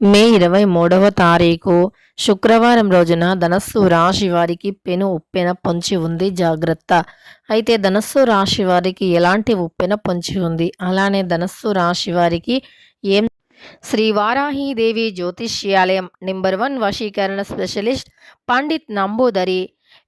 మే ఇరవై మూడవ తారీఖు శుక్రవారం రోజున ధనస్సు రాశి వారికి పెను ఉప్పెన పొంచి ఉంది జాగ్రత్త. అయితే ధనస్సు రాశి వారికి ఎలాంటి ఉప్పెన పొంచి ఉంది? అలానే ధనస్సు రాశి వారికి ఏం శ్రీ వారాహీదేవి జ్యోతిష్యాలయం నెంబర్ వన్ వశీకరణ స్పెషలిస్ట్ పండిత్ నంబూదరి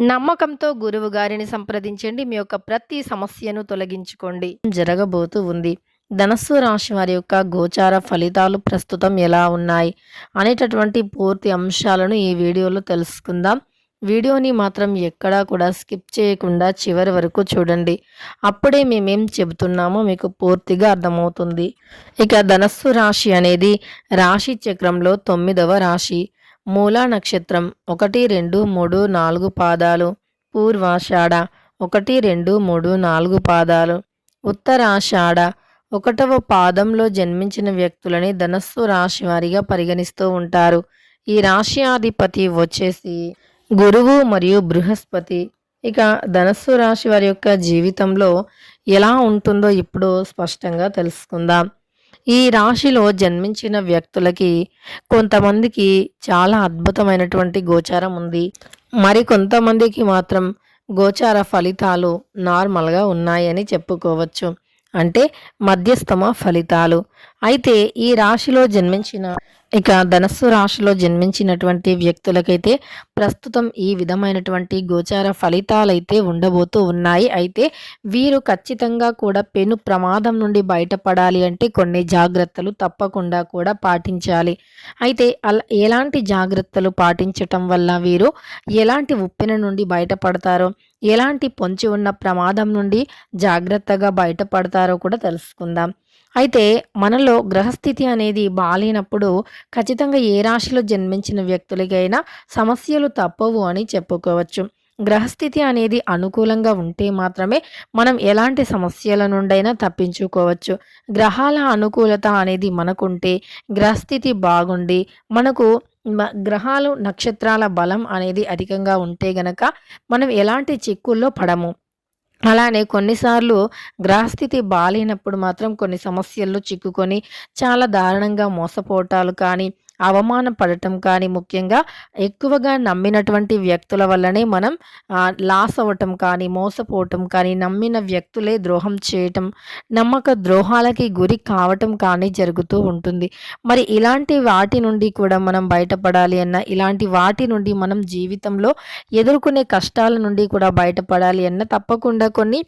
నమ్మకంతో గురువు గారిని సంప్రదించండి. మీ యొక్క ప్రతి సమస్యను తొలగించుకోండి. జరగబోతూ ఉంది. ధనస్సు రాశి వారి యొక్క గోచార ఫలితాలు ప్రస్తుతం ఎలా ఉన్నాయి అనేటటువంటి పూర్తి అంశాలను ఈ వీడియోలో తెలుసుకుందాం. వీడియోని మాత్రం ఎక్కడా కూడా స్కిప్ చేయకుండా చివరి వరకు చూడండి. అప్పుడే మేమేం చెబుతున్నామో మీకు పూర్తిగా అర్థమవుతుంది. ఇక ధనస్సు రాశి అనేది రాశి చక్రంలో తొమ్మిదవ రాశి. మూలా నక్షత్రం ఒకటి రెండు మూడు నాలుగు పాదాలు. పూర్వాషాఢ ఒకటి రెండు మూడు నాలుగు పాదాలు. ఉత్తరాషాఢ ఒకటవ పాదంలో జన్మించిన వ్యక్తులని ధనస్సు రాశి వారిగా పరిగణిస్తూ ఉంటారు. ఈ రాశ్యాధిపతి వచ్చేసి గురువు మరియు బృహస్పతి. ఇక ధనస్సు రాశి వారి యొక్క జీవితంలో ఎలా ఉంటుందో ఇప్పుడు స్పష్టంగా తెలుసుకుందాం. ఈ రాశిలో జన్మించిన వ్యక్తులకి కొంతమందికి చాలా అద్భుతమైనటువంటి గోచారం ఉంది. మరి కొంతమందికి మాత్రం గోచార ఫలితాలు నార్మల్గా ఉన్నాయని చెప్పుకోవచ్చు. అంటే మధ్యస్థమ ఫలితాలు. అయితే ఈ రాశిలో జన్మించిన ఇక ధనస్సు రాశిలో జన్మించినటువంటి వ్యక్తులకైతే ప్రస్తుతం ఈ విధమైనటువంటి గోచార ఫలితాలైతే ఉండబోతూ ఉన్నాయి. అయితే వీరు ఖచ్చితంగా కూడా పెను ప్రమాదం నుండి బయటపడాలి అంటే కొన్ని జాగ్రత్తలు తప్పకుండా కూడా పాటించాలి. అయితే అలా ఎలాంటి జాగ్రత్తలు పాటించటం వల్ల వీరు ఎలాంటి ఉప్పెన నుండి బయటపడతారో ఎలాంటి పొంచి ఉన్న ప్రమాదం నుండి జాగ్రత్తగా బయటపడతారో కూడా తెలుసుకుందాం. అయితే మనలో గ్రహస్థితి అనేది బాలేనప్పుడు ఖచ్చితంగా ఏ రాశిలో జన్మించిన వ్యక్తులకైనా సమస్యలు తప్పవు అని చెప్పుకోవచ్చు. గ్రహస్థితి అనేది అనుకూలంగా ఉంటే మాత్రమే మనం ఎలాంటి సమస్యల నుండైనా తప్పించుకోవచ్చు. గ్రహాల అనుకూలత అనేది మనకుంటే గ్రహస్థితి బాగుండి మనకు గ్రహాలు నక్షత్రాల బలం అనేది అధికంగా ఉంటే గనక మనం ఎలాంటి చిక్కుల్లో పడము. అలానే కొన్నిసార్లు గ్రహస్థితి బాలేనప్పుడు మాత్రం కొన్ని సమస్యల్లో చిక్కుకొని చాలా దారుణంగా మోసపోవటాలు కానీ అవమానపడటం కానీ ముఖ్యంగా ఎక్కువగా నమ్మినటువంటి వ్యక్తుల వల్లనే మనం లాస్ అవ్వటం కానీ మోసపోవటం కానీ నమ్మిన వ్యక్తులే ద్రోహం చేయటం నమ్మక ద్రోహాలకి గురి కావటం కానీ జరుగుతూ ఉంటుంది. మరి ఇలాంటి వాటి నుండి కూడా మనం బయటపడాలి అన్న ఇలాంటి వాటి నుండి మనం జీవితంలో ఎదుర్కొనే కష్టాల నుండి కూడా బయటపడాలి అన్న తప్పకుండా కొన్ని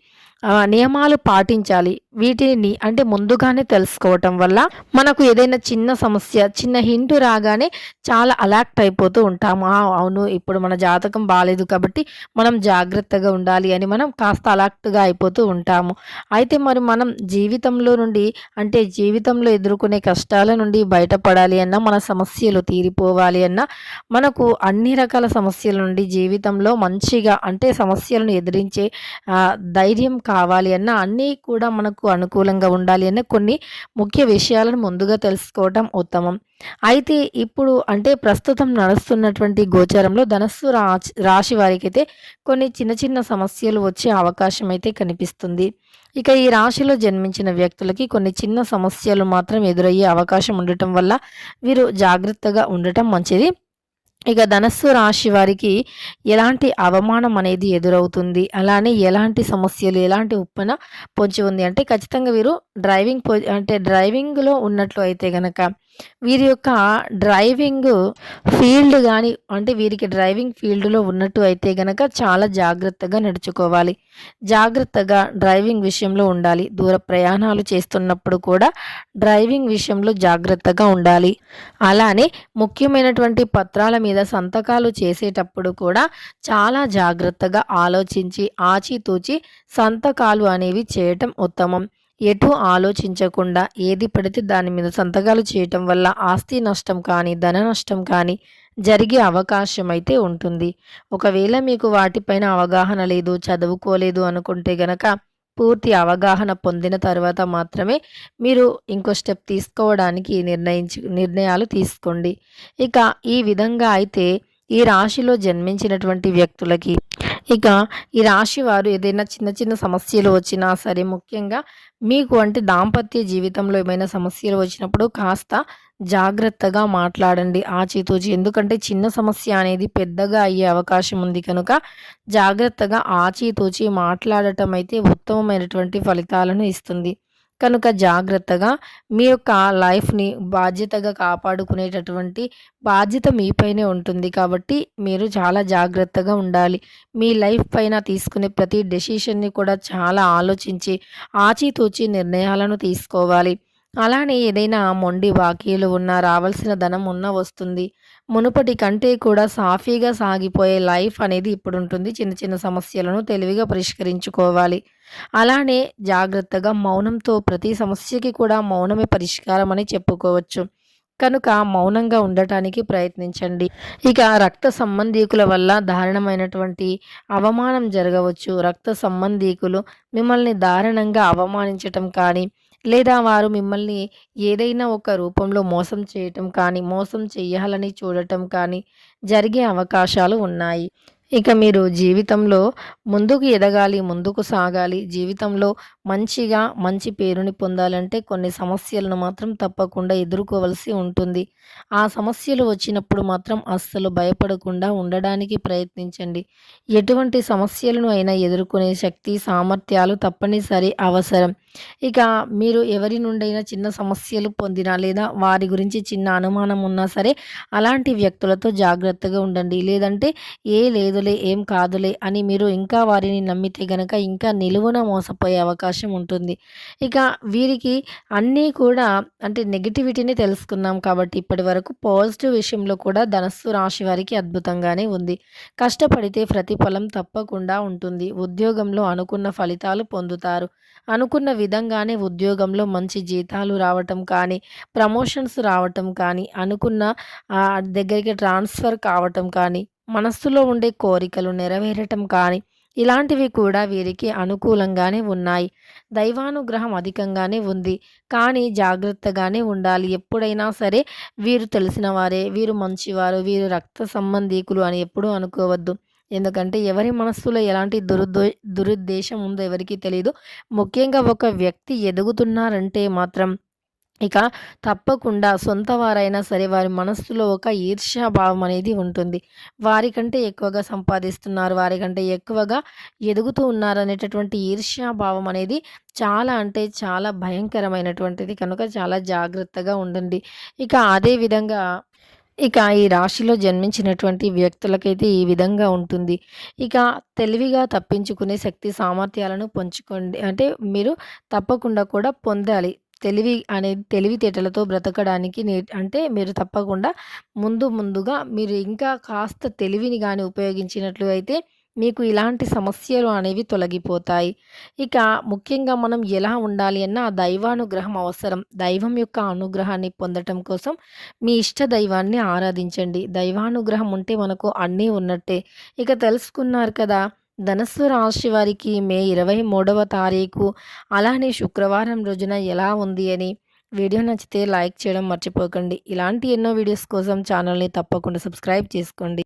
నియమాలు పాటించాలి. వీటిని అంటే ముందుగానే తెలుసుకోవటం వల్ల మనకు ఏదైనా చిన్న సమస్య చిన్న హింట్ రాగానే చాలా అలర్ట్ అయిపోతూ ఉంటాము అవును ఇప్పుడు మన జాతకం బాగాలేదు కాబట్టి మనం జాగ్రత్తగా ఉండాలి అని మనం కాస్త అలర్ట్గా అయిపోతూ ఉంటాము. అయితే మరి మనం జీవితంలో నుండి అంటే జీవితంలో ఎదుర్కొనే కష్టాల నుండి బయటపడాలి అన్నా మన సమస్యలు తీరిపోవాలి అన్నా మనకు అన్ని రకాల సమస్యల నుండి జీవితంలో మంచిగా అంటే సమస్యలను ఎదిరించే ధైర్యం కా కావాలి అన్న అన్నీ కూడా మనకు అనుకూలంగా ఉండాలి అన్న కొన్ని ముఖ్య విషయాలను ముందుగా తెలుసుకోవటం ఉత్తమం. అయితే ఇప్పుడు అంటే ప్రస్తుతం నడుస్తున్నటువంటి గోచారంలో ధనస్సు రాశి వారికి అయితే కొన్ని చిన్న చిన్న సమస్యలు వచ్చే అవకాశం అయితే కనిపిస్తుంది. ఇక ఈ రాశిలో జన్మించిన వ్యక్తులకి కొన్ని చిన్న సమస్యలు మాత్రం ఎదురయ్యే అవకాశం ఉండటం వల్ల వీరు జాగ్రత్తగా ఉండటం మంచిది. ఇక ధనస్సు రాశి వారికి ఎలాంటి అవమానం అనేది ఎదురవుతుంది? అలానే ఎలాంటి సమస్యలు ఎలాంటి ఉప్పన పొంచి ఉంది? అంటే ఖచ్చితంగా వీరు డ్రైవింగ్ అంటే డ్రైవింగ్లో ఉన్నట్లు అయితే గనక వీరి యొక్క డ్రైవింగ్ ఫీల్డ్ కానీ అంటే వీరికి డ్రైవింగ్ ఫీల్డ్లో ఉన్నట్టు అయితే గనక చాలా జాగ్రత్తగా నడుచుకోవాలి. జాగ్రత్తగా డ్రైవింగ్ విషయంలో ఉండాలి. దూర ప్రయాణాలు చేస్తున్నప్పుడు కూడా డ్రైవింగ్ విషయంలో జాగ్రత్తగా ఉండాలి. అలానే ముఖ్యమైనటువంటి పత్రాల మీద సంతకాలు చేసేటప్పుడు కూడా చాలా జాగ్రత్తగా ఆలోచించి ఆచితూచి సంతకాలు అనేవి చేయటం ఉత్తమం. ఎటు ఆలోచించకుండా ఏది పడితే దాని మీద సంతకాలు చేయటం వల్ల ఆస్తి నష్టం కానీ ధన నష్టం కానీ జరిగే అవకాశం అయితే ఉంటుంది. ఒకవేళ మీకు వాటిపైన అవగాహన లేదు చదువుకోలేదు అనుకుంటే గనక పూర్తి అవగాహన పొందిన తర్వాత మాత్రమే మీరు ఇంకో స్టెప్ తీసుకోవడానికి నిర్ణయించు నిర్ణయాలు తీసుకోండి. ఇక ఈ విధంగా అయితే ఈ రాశిలో జన్మించినటువంటి వ్యక్తులకి ఇక ఈ రాశి వారు ఏదైనా చిన్న చిన్న సమస్యలు వచ్చినా సరే ముఖ్యంగా మీకు అంటే దాంపత్య జీవితంలో ఏమైనా సమస్యలు వచ్చినప్పుడు కాస్త జాగ్రత్తగా మాట్లాడండి ఆచితూచి. ఎందుకంటే చిన్న సమస్య అనేది పెద్దగా అయ్యే అవకాశం ఉంది కనుక జాగ్రత్తగా ఆచితూచి మాట్లాడటం అయితే ఉత్తమమైనటువంటి ఫలితాలను ఇస్తుంది. కనుక జాగ్రత్తగా మీ యొక్క లైఫ్ని బాధ్యతగా కాపాడుకునేటటువంటి బాధ్యత మీపైనే ఉంటుంది కాబట్టి మీరు చాలా జాగ్రత్తగా ఉండాలి. మీ లైఫ్ పైన తీసుకునే ప్రతి డెసిషన్ని కూడా చాలా ఆలోచించి ఆచితూచి నిర్ణయాలను తీసుకోవాలి. అలానే ఏదైనా మొండి బాకీలు ఉన్నా రావాల్సిన ధనం ఉన్న వస్తుంది. మునుపటి కంటే కూడా సాఫీగా సాగిపోయే లైఫ్ అనేది ఇప్పుడు ఉంటుంది చిన్న చిన్న సమస్యలను తెలివిగా పరిష్కరించుకోవాలి. అలానే జాగ్రత్తగా మౌనంతో ప్రతి సమస్యకి కూడా మౌనమే పరిష్కారం అని చెప్పుకోవచ్చు. కనుక మౌనంగా ఉండటానికి ప్రయత్నించండి. ఇక రక్త సంబంధీకుల వల్ల దారుణమైనటువంటి అవమానం జరగవచ్చు. రక్త సంబంధీకులు మిమ్మల్ని దారుణంగా అవమానించటం కానీ లేదా వారు మిమ్మల్ని ఏదైనా ఒక రూపంలో మోసం చేయటం కానీ మోసం చేయాలని చూడటం కానీ జరిగే అవకాశాలు ఉన్నాయి. ఇక మీరు జీవితంలో ముందుకు ఎదగాలి ముందుకు సాగాలి. జీవితంలో మంచిగా మంచి పేరుని పొందాలంటే కొన్ని సమస్యలను మాత్రం తప్పకుండా ఎదుర్కోవలసి ఉంటుంది. ఆ సమస్యలు వచ్చినప్పుడు మాత్రం అస్సలు భయపడకుండా ఉండడానికి ప్రయత్నించండి. ఎటువంటి సమస్యలను అయినా ఎదుర్కొనే శక్తి సామర్థ్యాలు తప్పనిసరి అవసరం. ఇక మీరు ఎవరి నుండైనా చిన్న సమస్యలు పొందినా లేదా వారి గురించి చిన్న అనుమానం ఉన్నా సరే అలాంటి వ్యక్తులతో జాగ్రత్తగా ఉండండి. లేదంటే ఏ లేదులే ఏం కాదులే అని మీరు ఇంకా వారిని నమ్మితే గనక ఇంకా నిలువున మోసపోయే అవకాశం అవకాశం ఉంటుంది. ఇక వీరికి అన్నీ కూడా అంటే నెగిటివిటీని తెలుసుకున్నాం కాబట్టి ఇప్పటి వరకు పాజిటివ్ విషయంలో కూడా ధనస్సు రాశి వారికి అద్భుతంగానే ఉంది. కష్టపడితే ప్రతిఫలం తప్పకుండా ఉంటుంది. ఉద్యోగంలో అనుకున్న ఫలితాలు పొందుతారు. అనుకున్న విధంగానే ఉద్యోగంలో మంచి జీతాలు రావటం కానీ ప్రమోషన్స్ రావటం కానీ అనుకున్న దగ్గరికి ట్రాన్స్ఫర్ కావటం కానీ మనస్సులో ఉండే కోరికలు నెరవేరటం కానీ ఇలాంటివి కూడా వీరికి అనుకూలంగానే ఉన్నాయి. దైవానుగ్రహం అధికంగానే ఉంది. కానీ జాగ్రత్తగానే ఉండాలి. ఎప్పుడైనా సరే వీరు తెలిసిన వారే వీరు మంచివారు వీరు రక్త సంబంధీకులు అని ఎప్పుడూ అనుకోవద్దు. ఎందుకంటే ఎవరి మనస్సులో ఎలాంటి దురుద్దో దురుద్దేశం ఉందో ఎవరికి తెలియదు ముఖ్యంగా ఒక వ్యక్తి ఎదుగుతున్నారంటే మాత్రం ఇక తప్పకుండా సొంత వారైనా సరే వారి మనస్సులో ఒక ఈర్ష్యాభావం అనేది ఉంటుంది. వారికంటే ఎక్కువగా సంపాదిస్తున్నారు వారికంటే ఎక్కువగా ఎదుగుతూ ఉన్నారు అనేటటువంటి ఈర్ష్యాభావం అనేది చాలా అంటే చాలా భయంకరమైనటువంటిది. కనుక చాలా జాగ్రత్తగా ఉండండి. ఇక అదే విధంగా ఇక ఈ రాశిలో జన్మించినటువంటి వ్యక్తులకైతే ఈ విధంగా ఉంటుంది. ఇక తెలివిగా తప్పించుకునే శక్తి సామర్థ్యాలను పంచుకోండి. అంటే మీరు తప్పకుండా కూడా పొందాలి. తెలివి అనేది తెలివితేటలతో బ్రతకడానికి నే అంటే మీరు తప్పకుండా ముందు ముందుగా మీరు ఇంకా కాస్త తెలివిని కానీ ఉపయోగించినట్లు అయితే మీకు ఇలాంటి సమస్యలు అనేవి తొలగిపోతాయి. ఇక ముఖ్యంగా మనం ఎలా ఉండాలి అన్న దైవానుగ్రహం అవసరం. దైవం యొక్క అనుగ్రహాన్ని పొందటం కోసం మీ ఇష్ట దైవాన్ని ఆరాధించండి. దైవానుగ్రహం ఉంటే మనకు అన్నీ ఉన్నట్టే. ఇక తెలుసుకున్నారు కదా ధనస్సు రాశి వారికి మే ఇరవై మూడవ తారీఖు. అలానే శుక్రవారం రోజున ఎలా ఉంది అని వీడియో నచ్చితే లైక్ చేయడం మర్చిపోకండి. ఇలాంటి ఎన్నో వీడియోస్ కోసం ఛానల్ని తప్పకుండా సబ్స్క్రైబ్ చేసుకోండి.